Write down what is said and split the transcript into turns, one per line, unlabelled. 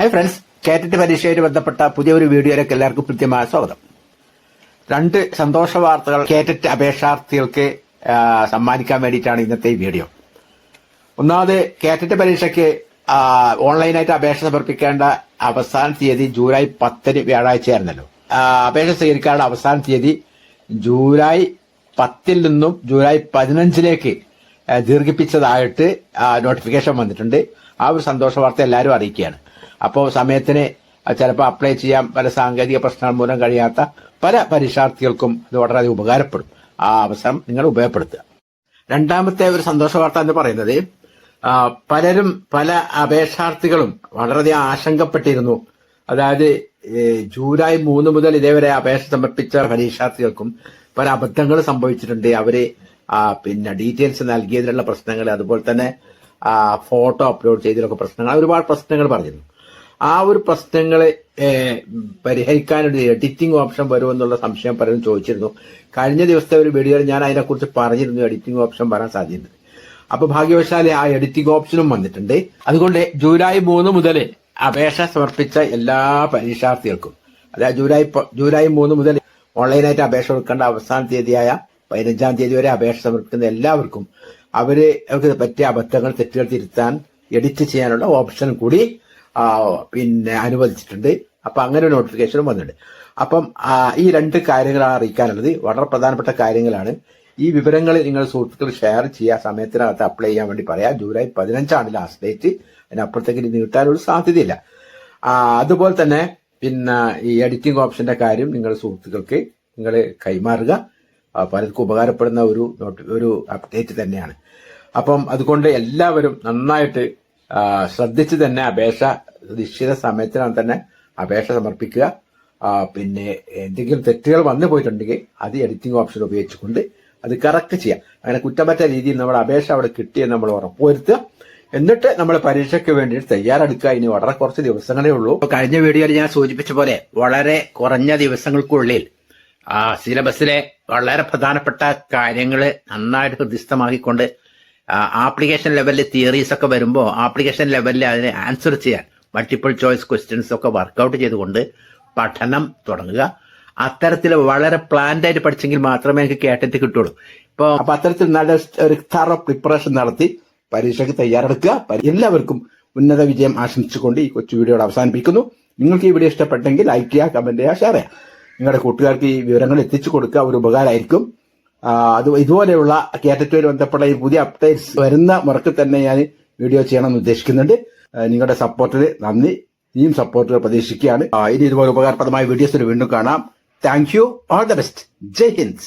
Hi friends കേറ്റിട്ട് പരീക്ഷയുമായി ബന്ധപ്പെട്ട പുതിയൊരു വീഡിയോയിലേക്ക് എല്ലാവർക്കും കൃത്യമായ സ്വാഗതം. രണ്ട് സന്തോഷ വാർത്തകൾ കേറ്റിട്ട് അപേക്ഷാർത്ഥികൾക്ക് സമ്മാനിക്കാൻ വേണ്ടിയിട്ടാണ് ഇന്നത്തെ ഈ വീഡിയോ. ഒന്നാമത് കേറ്റിട്ട് പരീക്ഷയ്ക്ക് ഓൺലൈനായിട്ട് അപേക്ഷ സമർപ്പിക്കേണ്ട അവസാന തീയതി ജൂലൈ പത്തിന് വ്യാഴാഴ്ചയായിരുന്നല്ലോ. അപേക്ഷ സ്വീകരിക്കാനുള്ള അവസാന തീയതി ജൂലൈ പത്തിൽ നിന്നും ജൂലൈ പതിനഞ്ചിലേക്ക് ദീർഘിപ്പിച്ചതായിട്ട് നോട്ടിഫിക്കേഷൻ വന്നിട്ടുണ്ട്. ആ ഒരു സന്തോഷ വാർത്ത എല്ലാവരും അറിയിക്കുകയാണ്. അപ്പോൾ സമയത്തിന് ചിലപ്പോൾ അപ്ലൈ ചെയ്യാൻ പല സാങ്കേതിക പ്രശ്നങ്ങൾ മൂലം കഴിയാത്ത പല പരീക്ഷാർത്ഥികൾക്കും ഇത് വളരെയധികം ഉപകാരപ്പെടും. ആ അവസരം നിങ്ങൾ ഉപയോഗപ്പെടുത്തുക. രണ്ടാമത്തെ ഒരു സന്തോഷ വാർത്ത എന്ന് പറയുന്നത് പലരും പല അപേക്ഷാർത്ഥികളും വളരെയധികം ആശങ്കപ്പെട്ടിരുന്നു. അതായത് ജൂലൈ മൂന്ന് മുതൽ ഇതേവരെ അപേക്ഷ സമർപ്പിച്ച പരീക്ഷാർത്ഥികൾക്കും പല അബദ്ധങ്ങൾ സംഭവിച്ചിട്ടുണ്ട്. അവർ പിന്നെ ഡീറ്റെയിൽസ് നൽകിയതിലുള്ള പ്രശ്നങ്ങൾ അതുപോലെ തന്നെ ഫോട്ടോ അപ്ലോഡ് ചെയ്തതിലൊക്കെ പ്രശ്നങ്ങൾ ഒരുപാട് പ്രശ്നങ്ങൾ പറഞ്ഞിരുന്നു. ആ ഒരു പ്രശ്നങ്ങളെ പരിഹരിക്കാനൊരു എഡിറ്റിംഗ് ഓപ്ഷൻ വരുമെന്നുള്ള സംശയം പലരും ചോദിച്ചിരുന്നു. കഴിഞ്ഞ ദിവസത്തെ ഒരു വീഡിയോയിൽ ഞാൻ അതിനെക്കുറിച്ച് പറഞ്ഞിരുന്നു എഡിറ്റിംഗ് ഓപ്ഷൻ വരാൻ സാധ്യതയുണ്ട്. അപ്പൊ ഭാഗ്യവശാൽ ആ എഡിറ്റിംഗ് ഓപ്ഷനും വന്നിട്ടുണ്ട്. അതുകൊണ്ട് ജൂലൈ മൂന്ന് മുതൽ അപേക്ഷ സമർപ്പിച്ച എല്ലാ പരീക്ഷാർത്ഥികൾക്കും അതായത് ജൂലൈ ജൂലൈ മൂന്ന് മുതൽ ഓൺലൈനായിട്ട് അപേക്ഷ കൊടുക്കേണ്ട അവസാന തീയതിയായ പതിനഞ്ചാം തീയതി വരെ അപേക്ഷ സമർപ്പിക്കുന്ന എല്ലാവർക്കും അവർ അവർക്ക് പറ്റിയ അബദ്ധങ്ങൾ തെറ്റുകൾ തിരുത്താൻ എഡിറ്റ് ചെയ്യാനുള്ള ഓപ്ഷൻ കൂടി പിന്നെ അനുവദിച്ചിട്ടുണ്ട്. അപ്പൊ അങ്ങനെ ഒരു നോട്ടിഫിക്കേഷനും വന്നിട്ടുണ്ട്. അപ്പം ഈ രണ്ട് കാര്യങ്ങളാണ് അറിയിക്കാനുള്ളത്. വളരെ പ്രധാനപ്പെട്ട കാര്യങ്ങളാണ്. ഈ വിവരങ്ങൾ നിങ്ങൾ സുഹൃത്തുക്കൾ ഷെയർ ചെയ്യുക. സമയത്തിനകത്ത് അപ്ലൈ ചെയ്യാൻ വേണ്ടി പറയാം. ജൂലൈ പതിനഞ്ചാണ് ലാസ്റ്റ് ഡേറ്റ് അതിനപ്പുറത്തേക്ക് നീട്ടാനൊരു സാധ്യതയില്ല. അതുപോലെ തന്നെ പിന്നെ ഈ എഡിറ്റിംഗ് ഓപ്ഷന്റെ കാര്യം നിങ്ങൾ സുഹൃത്തുക്കൾക്ക് നിങ്ങൾ കൈമാറുക. പലർക്കും ഉപകാരപ്പെടുന്ന ഒരു ഒരു അപ്ഡേറ്റ് തന്നെയാണ്. അപ്പം അതുകൊണ്ട് എല്ലാവരും നന്നായിട്ട് ശ്രദ്ധിച്ച് തന്നെ അപേക്ഷ നിശ്ചിത സമയത്തിനകം തന്നെ അപേക്ഷ സമർപ്പിക്കുക. പിന്നെ എന്തെങ്കിലും തെറ്റുകൾ വന്നു പോയിട്ടുണ്ടെങ്കിൽ അത് എഡിറ്റിംഗ് ഓപ്ഷൻ ഉപയോഗിച്ചുകൊണ്ട് അത് കറക്റ്റ് ചെയ്യാം. അങ്ങനെ കുറ്റമറ്റ രീതിയിൽ നമ്മൾ അപേക്ഷ അവിടെ കിട്ടിയെന്ന് നമ്മൾ ഉറപ്പുവരുത്തുക. എന്നിട്ട് നമ്മൾ പരീക്ഷയ്ക്ക് വേണ്ടിയിട്ട് തയ്യാറെടുക്കുക. ഇനി വളരെ കുറച്ച് ദിവസങ്ങളേ ഉള്ളൂ. കഴിഞ്ഞ വീഡിയോയിൽ ഞാൻ സൂചിപ്പിച്ച പോലെ വളരെ കുറഞ്ഞ ദിവസങ്ങൾക്കുള്ളിൽ ആ സിലബസിലെ വളരെ പ്രധാനപ്പെട്ട കാര്യങ്ങൾ നന്നായിട്ട് ഹൃദയസ്ഥമാക്കിക്കൊണ്ട് ആപ്ലിക്കേഷൻ ലെവലിൽ തിയറീസ് ഒക്കെ വരുമ്പോൾ ആപ്ലിക്കേഷൻ ലെവലിൽ അതിനെ ആൻസർ ചെയ്യാൻ മൾട്ടിപ്പിൾ ചോയ്സ് ക്വസ്റ്റ്യൻസ് ഒക്കെ വർക്കൗട്ട് ചെയ്തുകൊണ്ട് പഠനം തുടങ്ങുക. അത്തരത്തിൽ വളരെ പ്ലാൻഡ് ആയിട്ട് പഠിച്ചെങ്കിൽ മാത്രമേ എനിക്ക് കേട്ടറ്റ് കിട്ടുള്ളൂ. ഇപ്പോൾ അപ്പൊ അത്തരത്തിൽ നല്ല ഒരു തറ പ്രിപ്പറേഷൻ നടത്തി പരീക്ഷയ്ക്ക് തയ്യാറെടുക്കുക. എല്ലാവർക്കും ഉന്നത വിജയം ആശംസിച്ചുകൊണ്ട് ഈ കൊച്ചു വീഡിയോയുടെ അവസാനിപ്പിക്കുന്നു. നിങ്ങൾക്ക് ഈ വീഡിയോ ഇഷ്ടപ്പെട്ടെങ്കിൽ ലൈക്ക് ചെയ്യുക കമന്റ് ചെയ്യുക ഷെയർ ചെയ്യുക. നിങ്ങളുടെ കൂട്ടുകാർക്ക് ഈ വിവരങ്ങൾ എത്തിച്ചു കൊടുക്കുക ഒരു ഉപകാരമായിരിക്കും. അത് ഇതുപോലെയുള്ള കേറ്ററ്റുമായി ബന്ധപ്പെട്ട ഈ പുതിയ അപ്ഡേറ്റ്സ് വരുന്ന മുറക്ക് തന്നെ ഞാൻ വീഡിയോ ചെയ്യണമെന്ന് ഉദ്ദേശിക്കുന്നുണ്ട്. നിങ്ങളുടെ സപ്പോർട്ടിന് നന്ദി. ഇനിയും സപ്പോർട്ട് പ്രതീക്ഷിക്കുകയാണ്. ഇനി ഇതുപോലെ ഉപകാരപ്രദമായ വീഡിയോസിന് വീണ്ടും കാണാം. Thank you all the best Jai Hind.